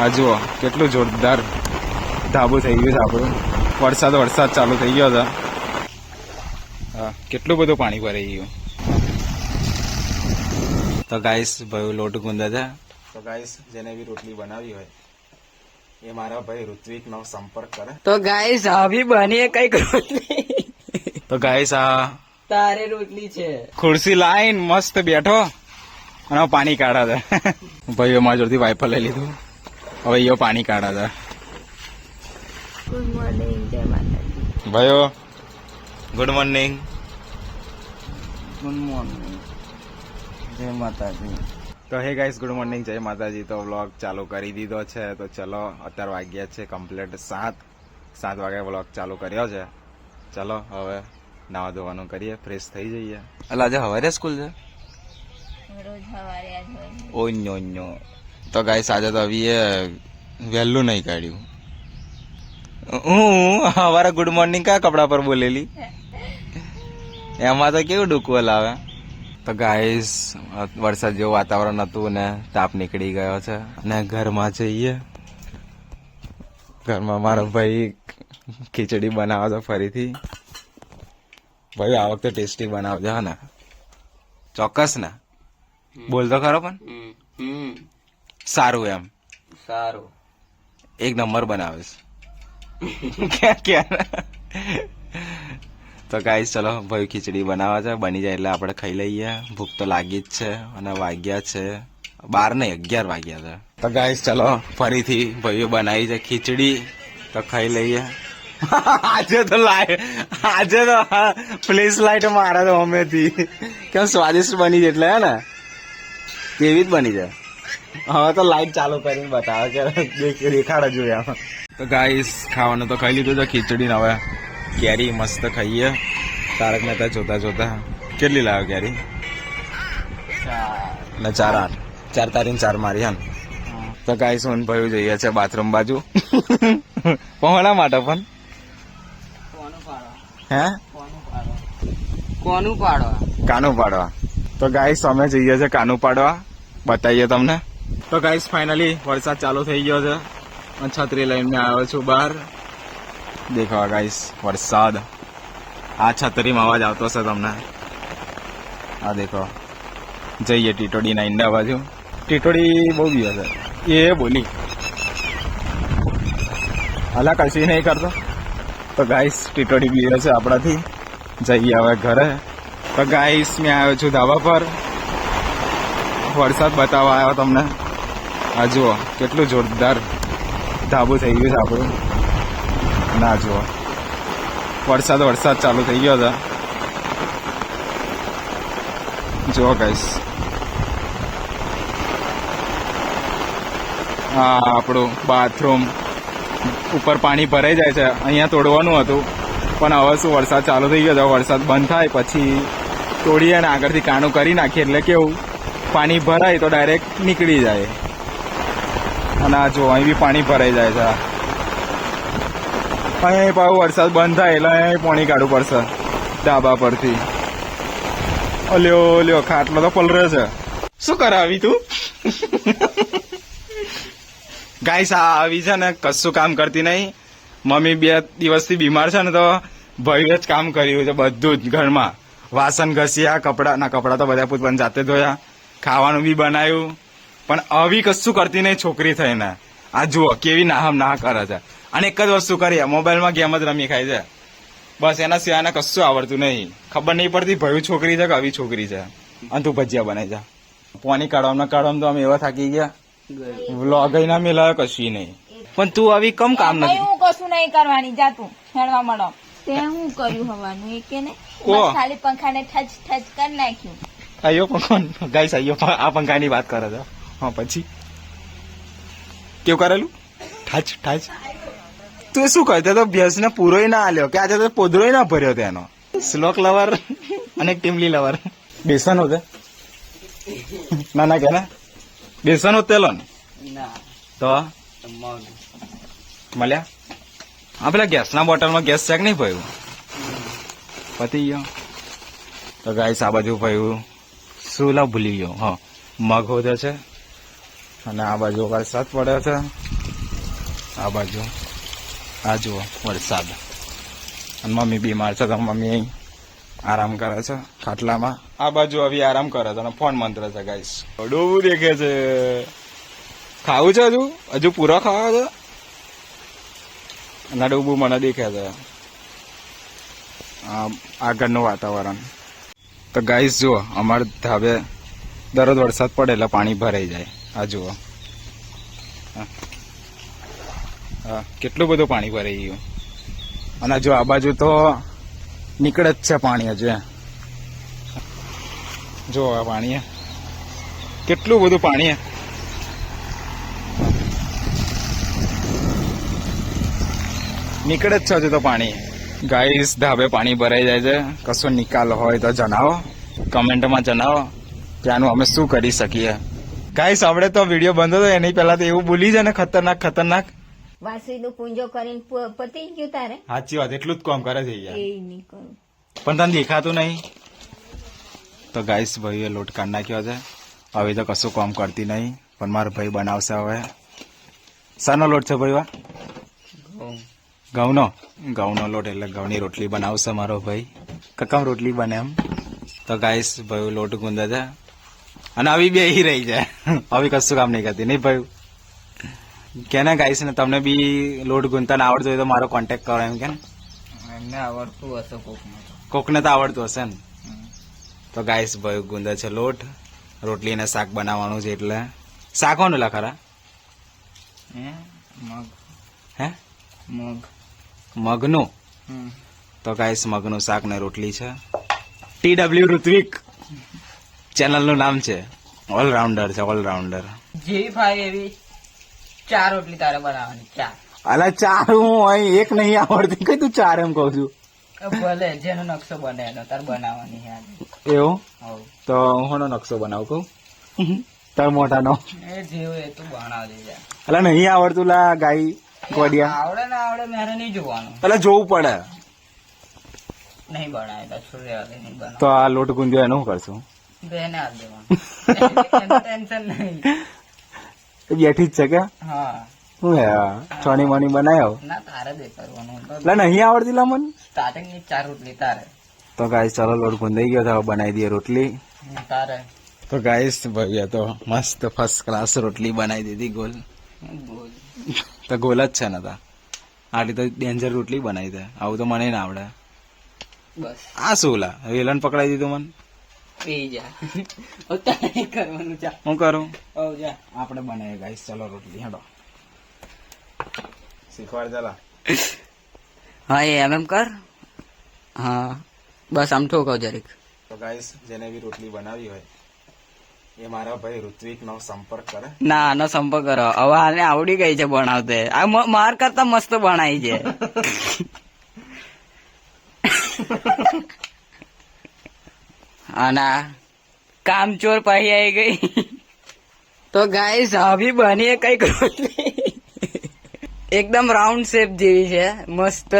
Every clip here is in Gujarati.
આ જુઓ કેટલું જોરદાર ધાબુ થઈ ગયું છે આપણું. વરસાદ વરસાદ ચાલુ થઈ ગયો છે હા કેટલું બધું પાણી ભરાઈ ગયું. તો ગાઈસ ભાઈ લોટ ગુંદા છે તો ગાઈસ જેને બી રોટલી બનાવી હોય એ મારા ભાઈ ઋત્વિક નો સંપર્ક કરે. તો ગાઈસ આવી બની કંઈક રોટલી. તો ગાઈસ આ તારે રોટલી છે. ખુરશી લાઈન મસ્ત બેઠો. અને પાણી કાઢા છે. ભાઈઓ મારા જોડથી વાઇફર લઈ લીધું. હવે યો પાણી કાઢા હતા ગુડ મોર્નિંગ જય માતાજી. ભાઈઓ ગુડ મોર્નિંગ ગુડ મોર્નિંગ જય માતાજી. તો હે ગાઈસ ગુડ મોર્નિંગ જય માતાજી. તો વ્લોગ ચાલુ કરી દીધો છે. તો ચલો અત્યારે વાગ્યા છે કમ્પ્લીટ સાત. સાત વાગે વ્લોગ ચાલુ કર્યો છે. ચલો હવે નાવા ધોવાનું કરીએ ફ્રેશ થઈ જઈએ. એટલે આજે હવારે સ્કૂલ છે? રોજ હવારે આજ હોય ઓ ન્યો નો તો ગાય આજે તો હવે વહેલું નહીં કાઢ્યું. હું અમારા ગુડ મોર્નિંગ કયા કપડા પર બોલેલી? એમાં તો કેવું ડૂકવો લાવે તો ગાઈસ વરસાદ જેવું વાતાવરણ હતું ને તાપ નીકળી ગયો છે. અને ઘરમાં જઈએ. ઘરમાં મારો ભાઈ ખીચડી બનાવે છે ફરીથી. ભાઈ આ વખતે ટેસ્ટી બનાવજો ને. ચોક્કસ ને. બોલતો ખરો પણ? હમ. હમ. સારું એમ. સારું. એક નંબર બનાવીશ. ક્યાં ક્યાં? તો ગાઈસ ચલો ભાઈ ખીચડી બનાવે છે બની જાય એટલે આપણે ખાઈ લઈએ. ભૂખ તો લાગી જ છે અને વાગ્યા છે. બાર નહીં અગિયાર વાગ્યા છે. તો ગાઈસ ચલો ફરીથી ભાઈઓ બનાવી છે ખીચડી. તો ખાઈ લઈએ. આજે તો લાય આજે તો ફ્લેશ લાઈટ મારે તો અમેથી કેમ સ્વાદિષ્ટ બની છે એટલે હે ને? તેવી જ બની જાય હવે તો લાઈટ ચાલુ કરીને બતાવે કે દેખ- દેખાડે જોઈએ આમાં તો ગાઈસ ખાવાનું તો ખાઈ લીધું છે ખીચડી ને હવે કેરી મસ્ત ખાઈએ. તારક મહેતા જોતા જોતા. કેટલી લાવ્યો કેરી? ને ચાર આઠ. ચાર તારી ને ચાર મારી હા. તો ગાઈસ હું ભાઈ જઈએ છે બાથરૂમ બાજુ. કોના માટે પણ? હે? કોનું પાડવા કાનું પાડવા? તો ગાઈસ અમે જઈએ છે કાનું પાડવા. બતાવીએ તમને. તો ગાઈસ ફાઇનલી વરસાદ ચાલુ થઈ ગયો છે. છત્રી લઈને આવ્યો છું બહાર. દેખાવા ગાઈસ વરસાદ. આ છત્રીમાં અવાજ આવતો હશે તમને. આ દેખો. જઈએ ટીટોડીના ઈંડા બાજુ. ટીટોડી બહુ બી હશે. એ બોલી. હલા કશી નહીં કરતો. તો ગાઈસ ટીટોડી બી છે આપણાથી. જઈએ હવે ઘરે. તો ગાઈસ મેં આવ્યો છું ધાબા પર. વરસાદ બતાવવા આવ્યો તમને. આ જુઓ, કેટલું જોરદાર ધાબુ થઈ ગયું છે આપણું. ના, જુઓ. વરસાદ વરસાદ ચાલુ થઈ ગયો છે જુઓ કઈશ હા આપણું બાથરૂમ ઉપર પાણી ભરાઈ જાય છે. અહીંયા તોડવાનું હતું, પણ હવે શું વરસાદ ચાલુ થઈ ગયો છે? વરસાદ બંધ થાય, પછી તોડીએ ને આગળથી કાણું કરી નાખીએ. એટલે કેવું, પાણી ભરાય તો ડાયરેક્ટ નીકળી જાય. અને આ જો અહીં બી પાણી ભરાઈ જાય છે. અહીં પાછું વરસાદ બંધ થાય એટલે અહીં પાણી કાઢવું પડશે, ડાબા પરથી. ઓલ્યો ઓલ્યો ખાટલો તો પલરે છે. શું કરાવી તું? ગાઈસ આ આવી છે ને, કશું કામ કરતી નહીં. મમ્મી બે દિવસથી બીમાર છે ને તો ભાઈએ જ કામ કર્યું છે બધું જ ઘરમાં. વાસણ ઘસ્યા કપડાના કપડા તો બધા પોત જાતે ધોયા. ખાવાનું બી બનાવ્યું. પણ આવી કશું કરતી નહીં છોકરી થઈને. આ જુઓ કેવી નાહમ નાહ કરે છે. અને એક જ વસ્તુ કરી મોબાઈલમાં ગેમ જ રમી ખાય છે. બસ એના સિવાયને કશું આવડતું નહીં. ખબર નહીં પડતી ભયું છોકરી છે કે આવી છોકરી છે. અને તું ભજીયા બનાવી જા પોની કાઢવામાં કાઢવામાં તો અમે એવા થાકી ગયા. વ્લોગ ના મેલાયો કશું નહીં. પણ તું આવી કમ કામ નથી. હું કશું નહીં કરવાની જા તું હેડવા મળો. તે હું કર્યું હવાનું એ કે ને? ખાલી પંખાને ઠચ ઠચ કરી નાખ્યું. આયો પંખો ગાઈસ આયો આ પંખાની વાત કરે છે. હા પછી? કેવું કરેલું? ઠાચ ઠાચ. તું શું કરતો તો ભેંસને પૂરોય ના આલ્યો. કે આજે તો પોદરોય ના ભર્યો તેનો. શ્લોક લવર અને ટીમલી લવર. બેસન તે ના ના કે ના બેસન હોત તેલો ને. તો? મગ મળ્યા? હા પેલા ગેસના બોટલમાં ગેસ ચેક નહીં ભર્યું? પતી ગયો. તો ગાઈસ આ બાજુ ભર્યું. શું લા ભૂલી ગયો? હા. મગ હોદે છે. અને આ બાજુ વરસાદ પડે છે આ બાજુ. આ જુઓ, વરસાદ. અને મમ્મી બીમાર છે તો મમ્મી અહીં આરામ કરે છે, ખાટલામાં. આ બાજુ આવી આરામ કરે છે અને ફોન મંત્ર છે ગાઈસ ડોબું દેખે છે. ખાવું છે હજુ? હજુ પૂરો ખાવા છે? અને ડોબું મને દેખે છે. આગળનું વાતાવરણ. તો ગાઈસ જુઓ, અમારે ધાબે દરરોજ વરસાદ પડે એટલે પાણી ભરાઈ જાય. આ જુઓ. હા. કેટલું બધું પાણી ભરાઈ ગયું. અને જો આ બાજુ તો નીકળે જ છે પાણી હજુ. જો આ પાણી કેટલું બધું પાણી નીકળે જ છે હજુ તો પાણી. ગાઈસ ધાબે પાણી ભરાઈ જાય છે. કશો નિકાલ હોય તો જણાવો. કમેન્ટમાં જણાવો. ત્યાંનું અમે શું કરી શકીએ? ગાઈસ આપણે તો વીડિયો બંધ હતો એની પહેલા તો એવું બોલી છે ને ખતરનાક ખતરનાક. વાસળીનો પૂંજો કરીને પતી ગયું તારે? સાચી વાત એટલું જ કામ કરે છે યાર. પણ તને દેખાતું નહીં? તો ગાઈસ ભાઈએ લોટ કાઢ નાખ્યો છે. હવે તો કશું કામ કરતી નહીં પણ મારો ભાઈ બનાવશે હવે. શાનો લોટ છે ભાઈ વા? ઘઉં. ઘઉંનો? ઘઉંનો લોટ એટલે ઘઉંની રોટલી બનાવશે મારો ભાઈ. કકમ રોટલી બને એમ. તો ગાઈસ ભાઈ લોટ ગુંદે છે. અને આવી બે રહી જાય. હવે કશું કામ નહીં કરતી. નહીં ભાઈ કે ને ગાઈસ ને તમને બી લોટ ગુંદતા ના આવડતું હોય તો મારો કોન્ટેક્ટ કરો એમ કે એમને આવડતું હશે કોકને કોકને તો આવડતું હશે ને. તો ગાઈશ ભાઈ ગુંદા છે લોટ. રોટલી અને શાક બનાવવાનું છે એટલે. શાક હોનું લા ખરા? હે? મગ. હે? મગ. મગનું? તો ગાઈશ મગનું શાક ને રોટલી છે. T W Hrithik. ચેનલનું નામ છે. ઓલરાઉન્ડર છે ઓલરાઉન્ડર જેવી ફાય એવી ચાર રોટલી તારે બનાવવાની ચાર અલા ચાર હું અહીં એક નહીં આવડતી. કઈ તું ચાર એમ કઉ છું? ભલે જેનો નકશો બને એનો તાર બનાવવાની એવું? તો હું નકશો બનાવું કહું? તાર મોટાનો એ જેવું એ તું બનાવજે દે અલા નહીં આવડતું લા ગાય ગોડિયા આવડે ને આવડે મારે નહીં જોવાનું. અલા જોવું પડે. નહીં બનાવે. તો બનાવ આ લોટ ગુંદ્યો એનું કરશું? બેને આપ દેવાનું. ટેન્શન નહીં. બેઠી જ છે કે? હા. શું હે બનાવ્યો ના તારે દે કરવાનું. એટલે નહીં આવડતી લા મન સ્ટાર્ટિંગની ચાર રોટલી તારે. તો ગાઈસ ચાલો લોટ ગુંદાઈ ગયો તો બનાવી દઈએ રોટલી. તારે. તો ગાઈસ ભાઈ તો મસ્ત ફર્સ્ટ ક્લાસ રોટલી બનાવી દીધી ગોલ. ગોલ. તો ગોલ જ છે ને તા. આટલી તો ડેન્જર રોટલી બનાવી દે. આવું તો મને ના આવડે. બસ. આ શું લા? વેલણ પકડાઈ દીધું મને. કરવાનું જા. હું કરું? હવ જા. આપણે બનાવીએ ગાઈસ. ચલો રોટલી હેડો. શીખવાડ ચાલા હા એ એમ એમ કર. હા બસ આમ ઠોકો જરીક. તો ગાઈસ જેને બી રોટલી બનાવી હોય એ મારા ભાઈ ઋત્વિક નો સંપર્ક કરે. ના આનો સંપર્ક કરો. હવે આને આવડી ગઈ છે બનાવતે આ માર કરતા મસ્ત બનાવી છે. અને આ કામચોર પાહી આવી ગઈ. તો ગાય સાભી બની કંઈક એકદમ રાઉન્ડ શેપ જેવી છે મસ્ત.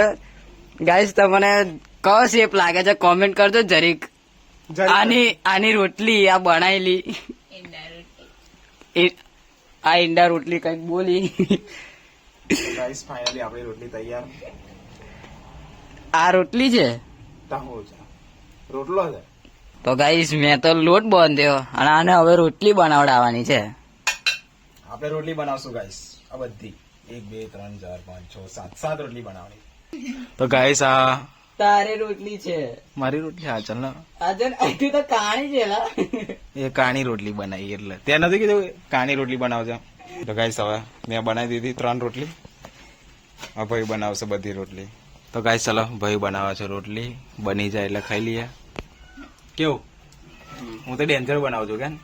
ગાઈસ તમને કયો શેપ લાગે છે કોમેન્ટ કરજો જરીક. આની આની રોટલી આ બનાયેલી. આ ઈંડા રોટલી કંઈક બોલી. ગાઈસ ફાઇનલી આપણી રોટલી તૈયાર. આ રોટલી છે. રોટલો છે. તો ગાઈસ મેં તો લોટ બાંધ્યો અને આને હવે રોટલી બનાવડાવવાની છે. આપણે રોટલી બનાવશું ગાઈસ. આ બધી. એક બે ત્રણ ચાર પાંચ છ સાત. સાત રોટલી બનાવવાની. તો ગાઈસ આ તારે રોટલી છે. મારી રોટલી? હા ચાલ ને. આજે અહીંથી તો કાણી છે એ કાણી રોટલી બનાવી એટલે. ત્યાં નથી કીધું કાણી રોટલી બનાવજો તો ગાઈસ હવે મેં બનાવી દીધી ત્રણ રોટલી. આ ભાઈ બનાવશે બધી રોટલી. તો ગાઈસ ચલો ભાઈ બનાવે છે રોટલી. બની જાય એટલે ખાઈ લઈએ. કેવું? હું તો ડેન્જર બનાવું છું કેમ?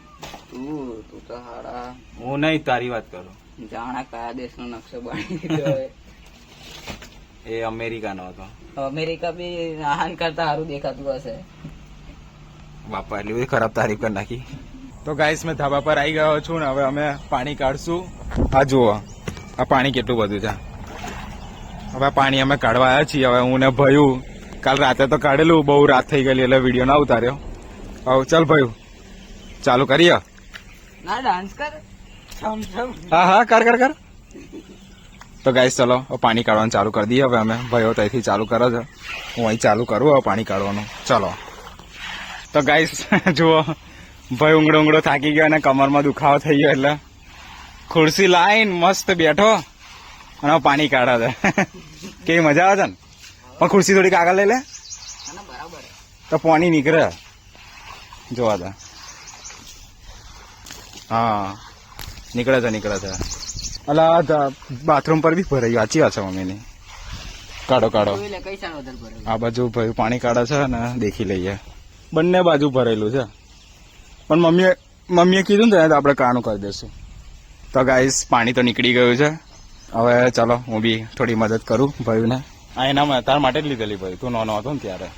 તું તું તો હાડા. હું નહીં તારી વાત કરું. જાણા કયા દેશનો નકશો બની દીધો. એ અમેરિકાનો હતો. અમેરિકા બી આહાન કરતા સારું દેખાતું હશે. બાપા એટલી બધી ખરાબ તારીફ કરી નાખી. તો ગાઈસ મેં ધાબા પર આવી ગયો છું ને હવે અમે પાણી કાઢશું. આ જુઓ આ પાણી કેટલું બધું છે. હવે પાણી અમે કાઢવા આવ્યા છીએ હવે હું ને ભયું કાલ રાતે તો કાઢેલું બહુ રાત થઈ ગયેલી એટલે વીડિયો ના ઉતાર્યો. હવે ચાલ ભાઈ ચાલુ કરીએ. ના ડાન્સ કર. હા હા કર કર કર. તો ગાઈસ ચલો પાણી કાઢવાનું ચાલુ કરી દઈએ. હવે અમે ભાઈઓ ત્યાંથી ચાલુ કરો છે. હું અહીં ચાલુ કરું હવે પાણી કાઢવાનું. ચલો. તો ગાઈસ જુઓ ભાઈ ઉંગડો ઉંગડો થાકી ગયો અને કમરમાં દુખાવો થઈ ગયો એટલે ખુરશી લાઈન મસ્ત બેઠો. અને પાણી કાઢે છે. કેવી મજા આવે છે ને? પણ ખુરશી થોડીક આગળ લઈ લે. બરાબર તો પાણી નીકળે. જોવા તા હા. નીકળે છે નીકળે છે. અલા બાથરૂમ પર બી ભરાયું સાચી વાત છે મમ્મીની. કાઢો કાઢો. આ બાજુ પાણી કાઢે છે અને દેખી લઈએ. બંને બાજુ ભરેલું છે. પણ મમ્મીએ મમ્મીએ કીધું ને તો આપણે કાણું કરી દઈશું તો ગાઈસ પાણી તો નીકળી ગયું છે. હવે ચાલો હું બી થોડી મદદ કરું ભાઈને આ એના તાર માટે જ લીધેલી ભાઈ. તું નાનો હતો ને ત્યારે.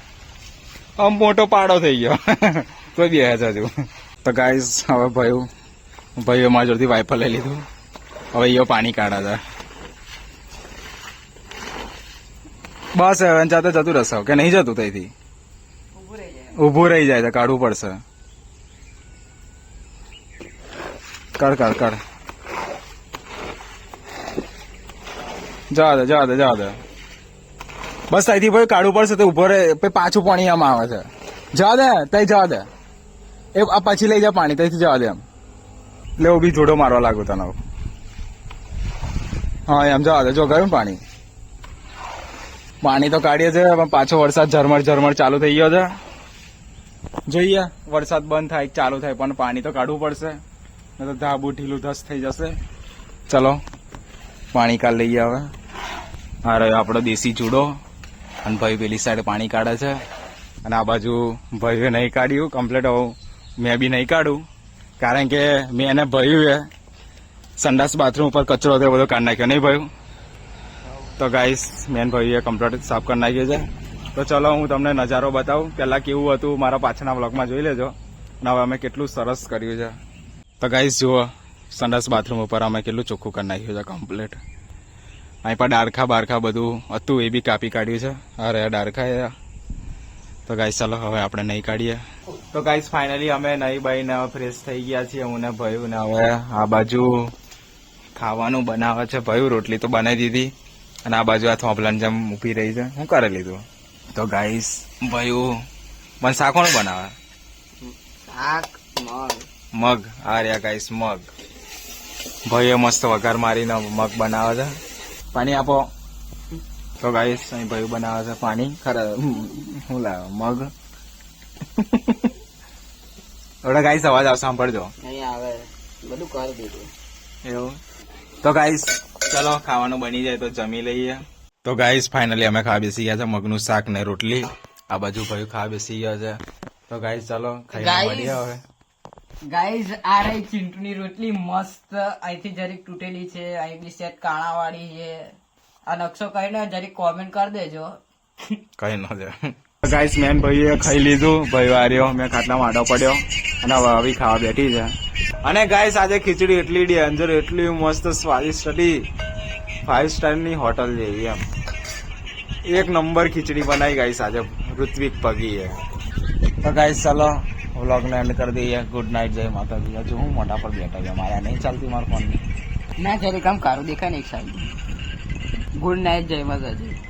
આમ મોટો પાડો થઈ ગયો. કોઈ બે હજાર જેવું. તો ગાઈઝ હવે ભાઈ ભાઈઓ મારા જોડથી વાઇફર લઈ લીધું. હવે એ પાણી કાઢા હતા બસ હવે જાતે જતું રહેશે કે નહીં જતું ત્યાંથી ઊભું રહી જાય ઊભું રહી જાય તો કાઢવું પડશે. કર કર કર. જા દે જા દે જા દે. બસ અહીંથી ભાઈ કાઢવું પડશે તો ઊભો રહે. પછી પાછું પાણી આમ આવે છે. જવા દે, તઈ જવા દે. એ આ પછી લઈ જા પાણી ત્યાંથી જવા દે એમ. એટલે હું બી જોડો મારવા લાગુ તને હા, એમ જવા દે. જો, ગયું પાણી? પાણી તો કાઢીએ છે, પણ પાછો વરસાદ ઝરમર ઝરમર ચાલુ થઈ ગયો છે. જોઈએ, વરસાદ બંધ થાય, ચાલુ થાય, પણ પાણી તો કાઢવું પડશે. નહીં તો ધાબુ ઢીલું ધસ થઈ જશે. ચલો, પાણી કાઢ લઈએ હવે આ રહ્યો આપણો દેશી ચૂડો. અને ભાઈ પેલી સાઈડ પાણી કાઢે છે. અને આ બાજુ ભાઈએ નહીં કાઢ્યું કમ્પ્લીટ મેં બી નહીં કાઢું. કારણ કે મેં એને ભર્યું એ. સંડાસ બાથરૂમ ઉપર કચરો હતો બધો કાઢી નાખ્યો. નહીં ભાઈ તો ગાઈસ મેન ભાઈએ કમ્પ્લીટ સાફ કરી નાખ્યું છે. તો ચલો હું તમને નજારો બતાવું. પહેલાં કેવું હતું મારા પાછળના બ્લોગમાં જોઈ લેજો. અને હવે અમે કેટલું સરસ કર્યું છે. તો ગાઈસ જુઓ, સંડાસ બાથરૂમ ઉપર અમે કેટલું ચોખ્ખું કરી નાખ્યું છે કમ્પ્લીટ અહીં પણ ડારખા બારખા બધું હતું એ બી કાપી કાઢ્યું છે. અરે ડારખા એ તો ગાઈસ ચાલો હવે આપણે નહીં કાઢીએ. તો ગાઈસ ફાઇનલી અમે નહીં બાઈને ફ્રેશ થઈ ગયા છીએ હું ને ભયું ને હવે આ બાજુ ખાવાનું બનાવે છે. ભયું રોટલી તો બનાવી દીધી. અને આ બાજુ આ થોપલાન જેમ ઊભી રહી છે. હું કરી લીધું? તો ગાઈસ ભયું મને શાક કોણ બનાવે? શાક મગ. મગ. આ રહ્યા ગાઈસ મગ. ભાઈએ મસ્ત વઘાર મારીને મગ બનાવે છે. પાણી આપો. તો ગાઈસ અહીં ભાઈ બનાવે છે પાણી. ખરા હું લાવે? મગ? થોડા ગાઈસ અવાજ આવ સાંભળજો. નહીં આવે. બધું કરી દીધું. એવું? તો ગાઈસ ચલો ખાવાનું બની જાય તો જમી લઈએ. તો ગાઈસ ફાઇનલી અમે ખાવા બેસી ગયા છે મગનું શાક ને રોટલી. આ બાજુ ભાઈ ખાવા બેસી ગયા છે. તો ગાઈસ ચલો ખાઈ. મળીએ હવે. ગાઈઝ આ રહી ચિંટુની રોટલી મસ્ત. અહીંથી જરીક તૂટેલી છે અહીં બી સેટ કાણાવાળી છે. આ નકશો કહીને જરીક કોમેન્ટ કરી દેજો. કઈ ન છે ગાઈસ મેન ભાઈએ ખાઈ લીધું ભાઈ વાર્યો મેં ખાટલા માડો પડ્યો અને હવે આવી ખાવા બેઠી છે. અને ગાઈસ આજે ખીચડી એટલી ડેન્જર એટલી મસ્ત સ્વાદિષ્ટ હતી. ફાઈવ સ્ટારની હોટલ જેવી એમ. એક નંબર ખીચડી બનાવી ગાઈસ આજે ઋત્વિક પગીએ. તો ગાઈસ ચલો. વ્લોગને એન્ડ કરી દઈએ. ગુડ નાઇટ જય માતાજી. હજુ હું મોટા પર બેઠા છે. મારા નહીં ચાલતી મારા ફોનની ના. જરીક આમ કારું દેખાય ને એક સાઈડ ગુડ નાઇટ જય માતાજી.